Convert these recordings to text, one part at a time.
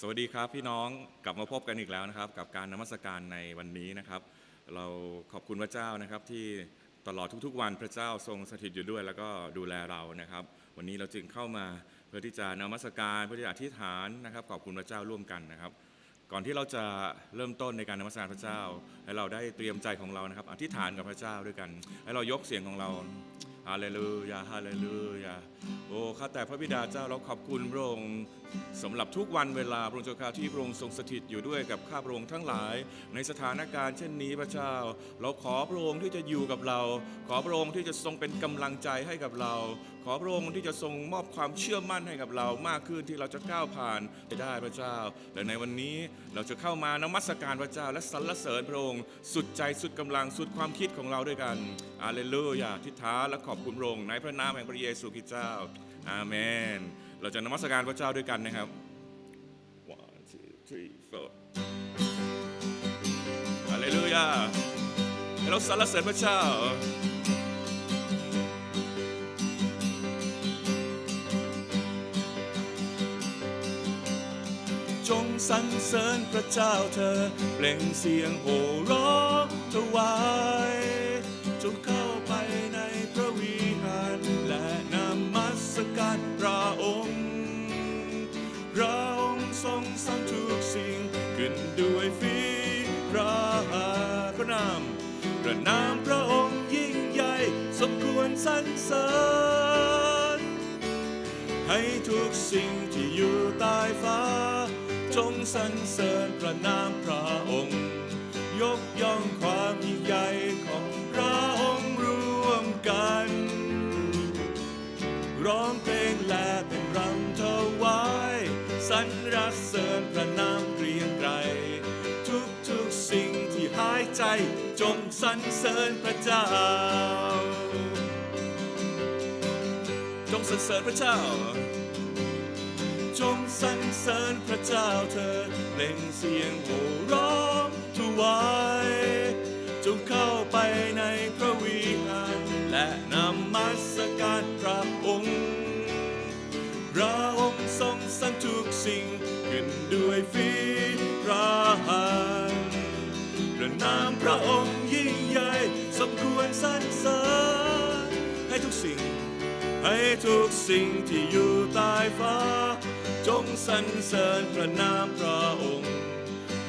สวัสดีครับพี่น้องกลับมาพบกันอีกแล้วนะครับ กับการนมัสการในวันนี้นะครับ เราขอบคุณพระเจ้านะครับที่ตลอดทุกๆ วันพระเจ้าทรงสถิตอยู่ด้วย แล้วก็ดูแลเรานะครับ วันนี้เราจึงเข้ามาเพื่อที่จะนมัสการเพื่อที่จะอธิษฐานนะครับ ขอบคุณพระเจ้าร่วมกันนะครับ ก่อนที่เราจะเริ่มต้นในการนมัสการพระเจ้า ให้เราได้เตรียมใจของเรานะครับ อธิษฐานกับพระเจ้าด้วยกัน ให้เรายกเสียงของเรา ฮาเลลูยาฮาเลลูยาโอ้ข้าแต่พระบิดาเจ้าเราขอบคุณพระองค์สำหรับทุกวันเวลาพระองค์เจ้าข้าที่พระองค์ทรงสถิตอยู่ด้วยกับข้าพระองค์ทั้งหลาย ในสถานการณ์เช่นนี้พระเจ้า เราขอพระองค์ที่จะอยู่กับเรา ขอพระองค์ที่จะทรงเป็นกำลังใจให้กับเรา ขอพระองค์ที่จะทรงมอบความเชื่อมั่นให้กับเรามากขึ้นที่เราจะก้าวผ่านไปได้พระเจ้าและในวันนี้เราจะเข้ามานมัสการพระเจ้า และสรรเสริญพระองค์สุดใจสุดกำลังสุดความคิดของเราด้วยกันอาเลลูยาทิฏฐาและขอบคุณพระองค์ในพระนามแห่งพระเยซูคริสต์เจ้า อาเมน เราจะนมัสการพระเจ้าด้วยกันนะครับ one two three four ฮาเลลูยาเราสรรเสริญพระเจ้าจงสรรเสริญพระเจ้าเธอ เปล่งเสียงโห่ร้องถวาย ระนามพระองค์ยิ่งใหญ่ สมควรสรรเสริญให้ทุกสิ่งที่อยู่ใต้ฟ้า จงสรรเสริญพระนามพระองค์ ยกย่องความยิ่งใหญ่ของพระองค์รวมกัน ร้องเพลงและเป็นรำถวายสรรเสริญพระนามเกรียงไกร ใจจงสรรเสริญพระเจ้า จงสรรเสริญพระเจ้า จงสรรเสริญพระเจ้าเถิดเล่งเสียงโห่ร้องถวายจงเข้าไปในพระวิหารและนมัสการพระองค์พระองค์ทรงสร้างทุกสิ่งขึ้นด้วยฝีพระหัต นามพระองค์ยิ่งใหญ่ สมควรสรรเสริญให้ทุกสิ่ง ให้ทุกสิ่งที่อยู่ใต้ฟ้า จงสรรเสริญพระนามพระองค์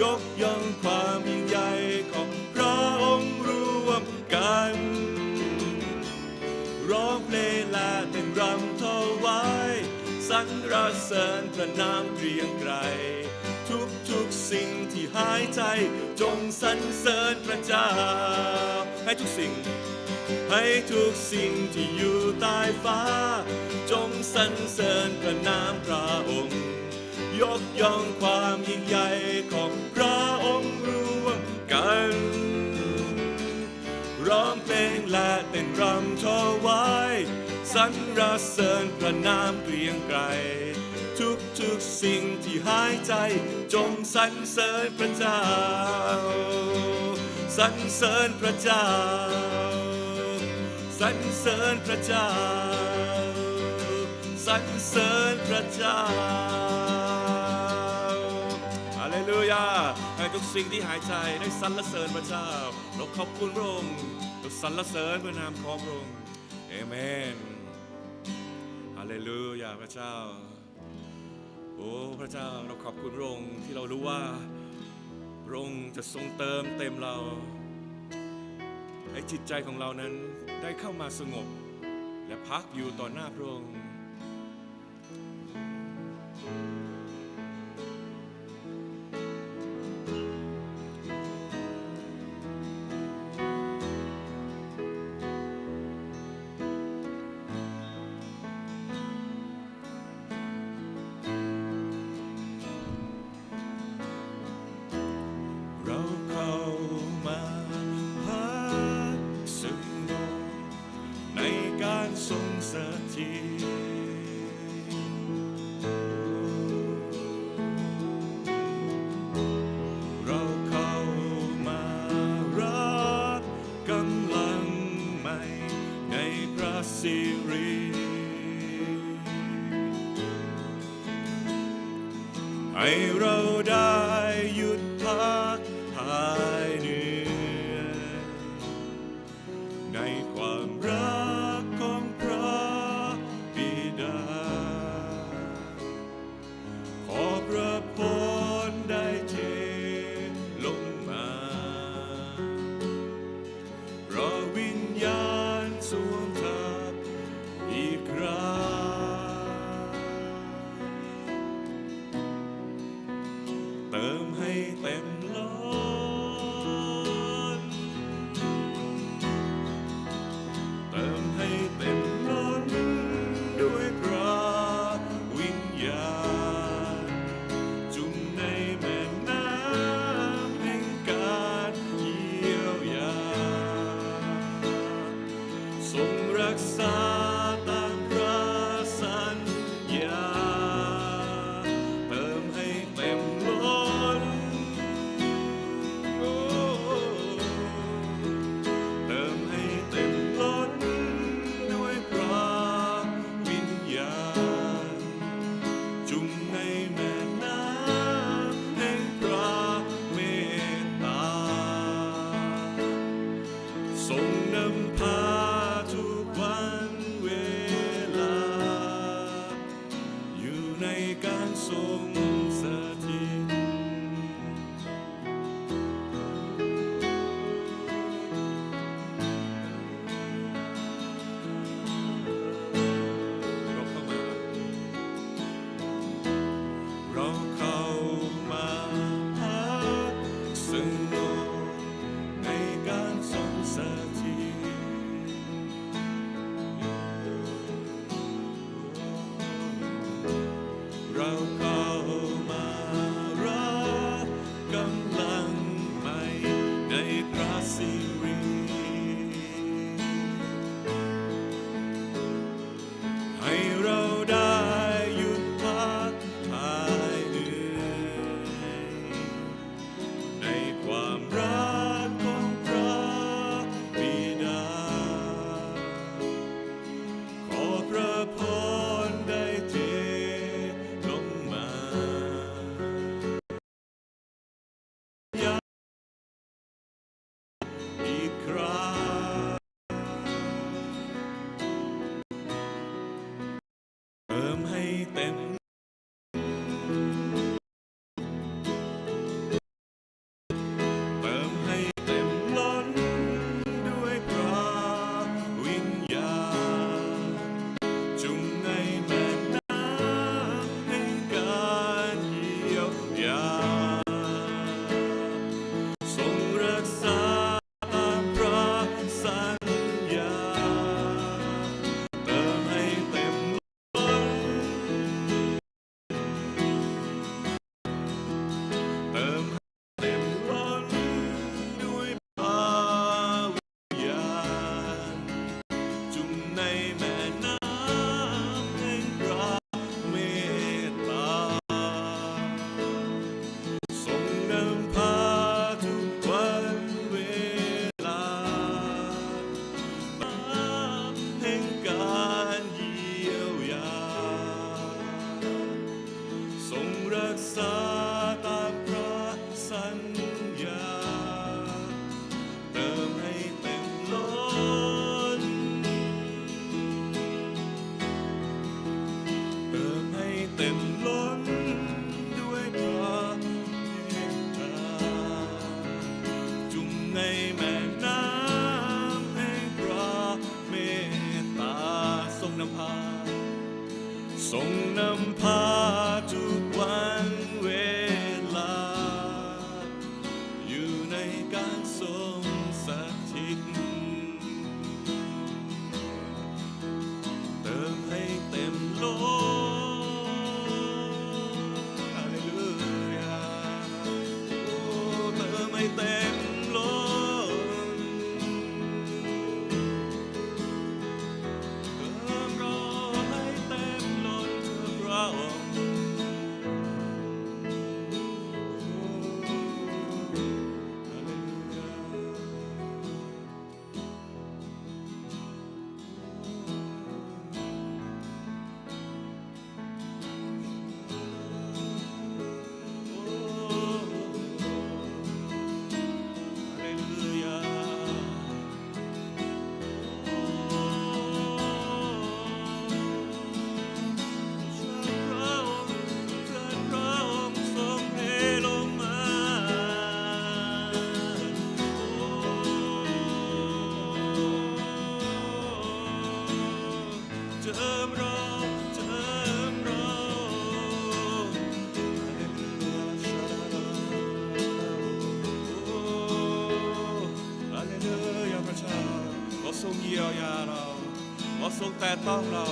ยกย่องความยิ่งใหญ่ของพระองค์ร่วมกัน ร้องเพลงและเต้นรำถวายสรรเสริญพระนามเกรียงไกร ทุกทุกๆสิ่งที่หายใจ จงสรรเสริญพระเจ้า ให้ทุกสิ่ง ให้ทุกสิ่งที่อยู่ใต้ฟ้า จงสรรเสริญพระนามพระองค์ ยกย่องความยิ่งใหญ่ของพระองค์รวมกัน ร้องเพลงและเต้นรำถวายสรรเสริญพระนามเกรียงไกร ทุกทุกๆสิ่งที่หายใจ จงสรรเสริญพระเจ้า สรรเสริญพระเจ้า สรรเสริญพระเจ้า สรรเสริญพระเจ้าฮาเลลูยาให้ทุกสิ่งที่หายใจได้สรรเสริญพระเจ้าเราขอบคุณพระองค์เราสรรเสริญพระนามของพระองค์เอเมนฮาเลลูยาพระเจ้า อ้พระเจ้าเราขอบคุณพระองค์ที่เรารู้ว่าพระองค์จะทรงเติมเต็มเราให้จิตใจของเรานั้นได้เข้ามาสงบ และพักอยู่ต่อหน้าพระองค์ ให้เเา ทรงแต่ต้องเรา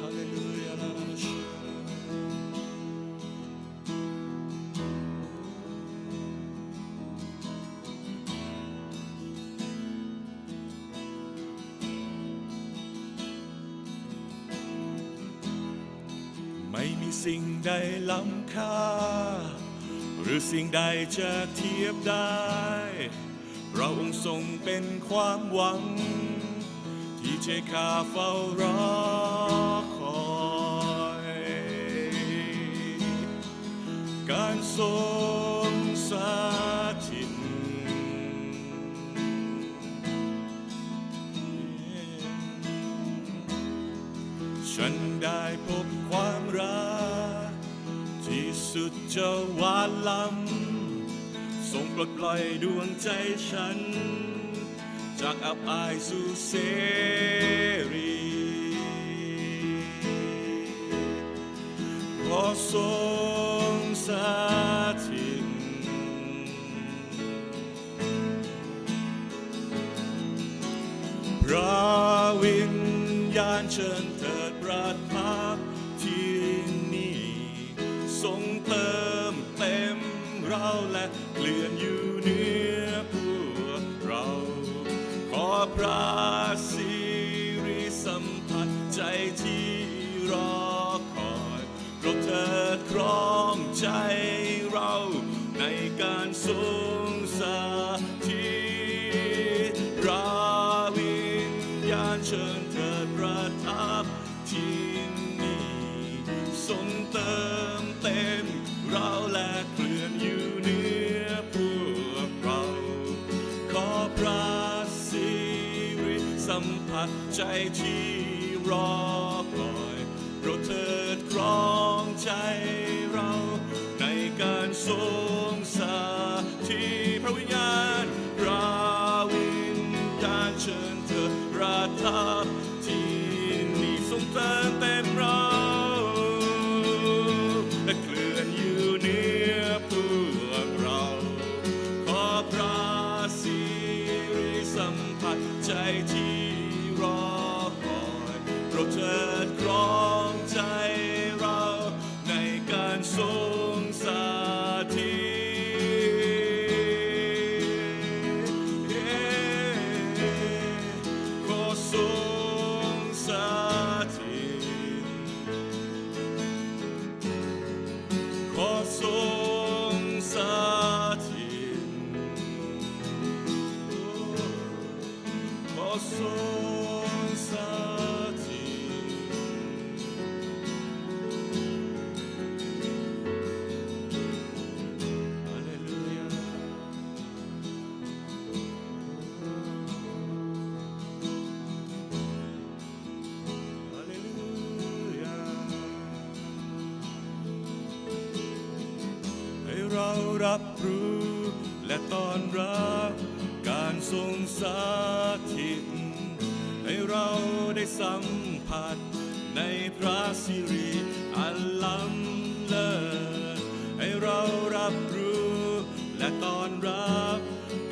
ฮาเลลูยาลาชไม่มีสิ่งใดล้ำค่า หรือสิ่งใดจะเทียบได้พระองค์ทรงเป็นความหวัง ที่ใจข้าเฝ้ารอคอยการทรงสถิตฉันได้พบความรัก ที่สุดจะหวานล้ำส่งปลดปล่อยดวงใจฉัน จากอับอายสู่เสรีขอทรงสถิตพระวิญญาณเชิญเถิดประทับที่นี่ทรงเติมเต็มเราและเกลื่อนอยู่ ขอ ที่รอคอยโปรดเถิดครองใจ ทรงสถิต ให้เราได้สัมผัสในพระสิริอันล้ำเลิศให้เรารับรู้และตอนรับ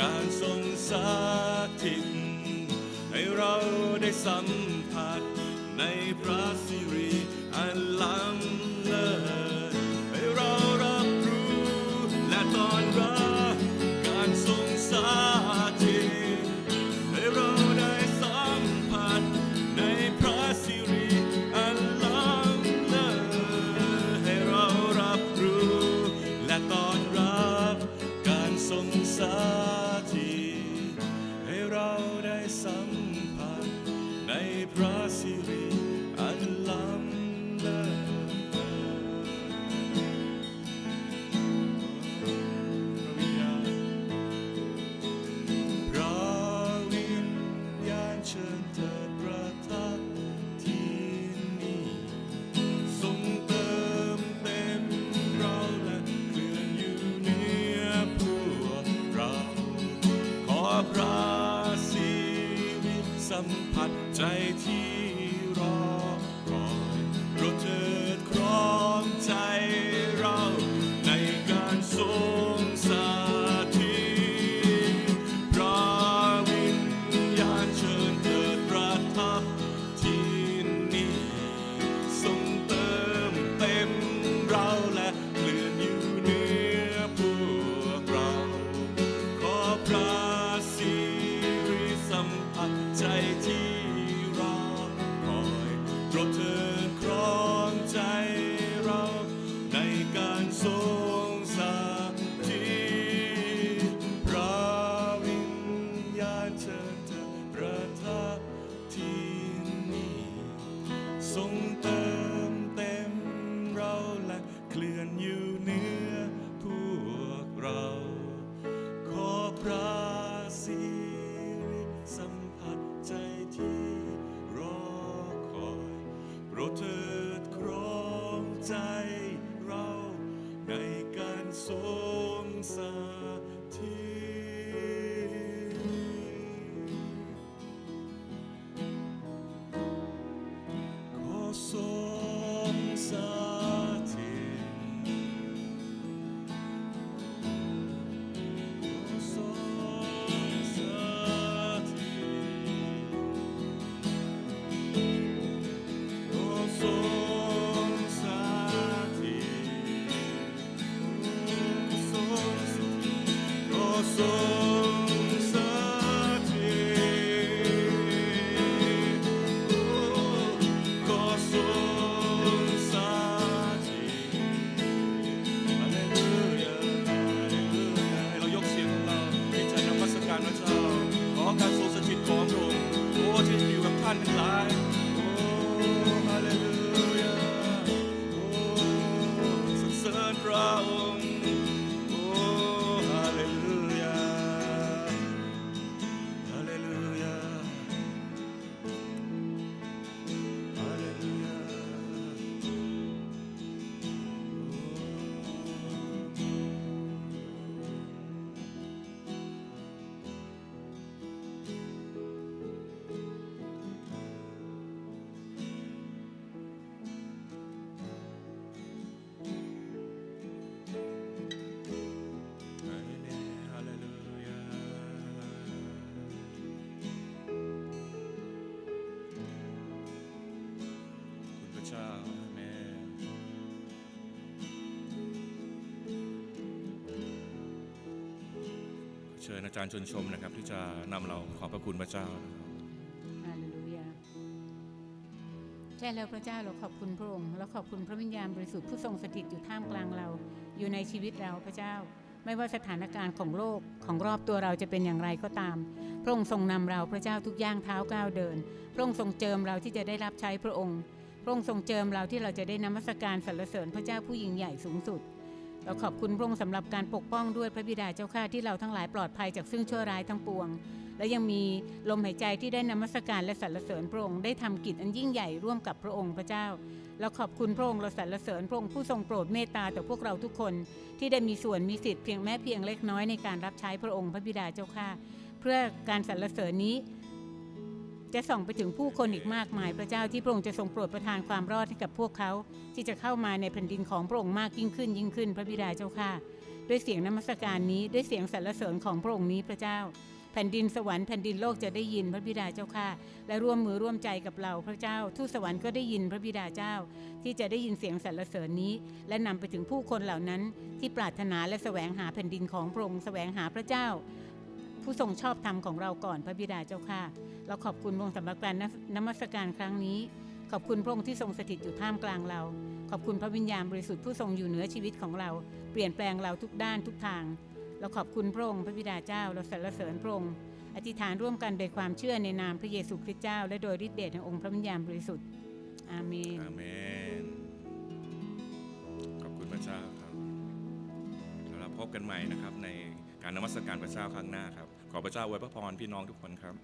การทรงสถิต ให้เราได้สัมผัสในพระสิริอันล้ำ งสาธิตให้เราได้สัมผัสในพระสิ ข อาจารย์ชวนชมนะครับ ที่จะนำเราขอบพระคุณพระเจ้าฮาเลลูยาใช่แล้วพระเจ้าเราขอบคุณพระองค์เราขอบคุณพระวิญญาณบริสุทธิ์ผู้ทรงสถิตอยู่ท่ามกลางเรา อยู่ในชีวิตเราพระเจ้า ไม่ว่าสถานการณ์ของโลกของรอบตัวเราจะเป็นอย่างไรก็ตาม พระองค์ทรงนำเราพระเจ้าทุกย่างเท้าก้าวเดิน พระองค์ทรงเจิมเราที่จะได้รับใช้พระองค์ พระองค์ทรงเจิมเราที่เราจะได้นมัสการสรรเสริญพระเจ้าผู้ยิ่งใหญ่สูงสุด เราขอบคุณพระองค์สำหรับการปกป้องด้วยพระบิดาเจ้าข้าที่เราทั้งหลายปลอดภัยจากซึ่งชั่วร้ายทั้งปวง และยังมีลมหายใจที่ได้นมัสการและสรรเสริญพระองค์ได้ทำกิจอันยิ่งใหญ่ร่วมกับพระองค์พระเจ้าเราขอบคุณพระองค์เราสรรเสริญพระองค์ผู้ทรงโปรดเมตตาต่อพวกเราทุกคน ที่ได้มีส่วนมีสิทธิ์เพียงแม้เพียงเล็กน้อยในการรับใช้พระองค์พระบิดาเจ้าข้าเพื่อการสรรเสริญนี้ จะส่องไปถึงผู้คนอีกมากมายพระเจ้าที่พระองค์จะทรงโปรดประทานความรอดให้กับพวกเขา ที่จะเข้ามาในแผ่นดินของพระองค์มากยิ่งขึ้นยิ่งขึ้น พระบิดาเจ้าข้าด้วยเสียงนมัสการนี้ด้วยเสียงสรรเสริญของพระองค์นี้พระเจ้า แผ่นดินสวรรค์แผ่นดินโลกจะได้ยินพระบิดาเจ้าข้าและร่วมมือร่วมใจกับเราพระเจ้า ทูตสวรรค์ก็ได้ยินพระบิดาเจ้า ที่จะได้ยินเสียงสรรเสริญนี้ และนำไปถึงผู้คนเหล่านั้น ที่ปรารถนาและแสวงหาแผ่นดินของพระองค์แสวงหาพระเจ้า ผู้ทรงชอบธรรมของเราก่อนพระบิดาเจ้าค่ะ เราขอบคุณพระองค์สำหรับการนมัสการครั้งนี้ ขอบคุณพระองค์ที่ทรงสถิตอยู่ท่ามกลางเรา ขอบคุณพระวิญญาณบริสุทธิ์ผู้ทรงอยู่เหนือชีวิตของเรา เปลี่ยนแปลงเราทุกด้านทุกทาง เราขอบคุณพระองค์พระบิดาเจ้า เราสรรเสริญพระองค์อธิษฐานร่วมกันโดยความเชื่อในนามพระเยซูคริสต์เจ้า และโดยฤทธิเดชแห่งองค์พระวิญญาณบริสุทธิ์อาเมนอาเมน ขอบคุณพระเจ้าครับเราพบกันใหม่นะครับใน การนมัสการพระเจ้าครั้งหน้าครับ ขอพระเจ้าอวยพระพรพี่น้องทุกคนครับ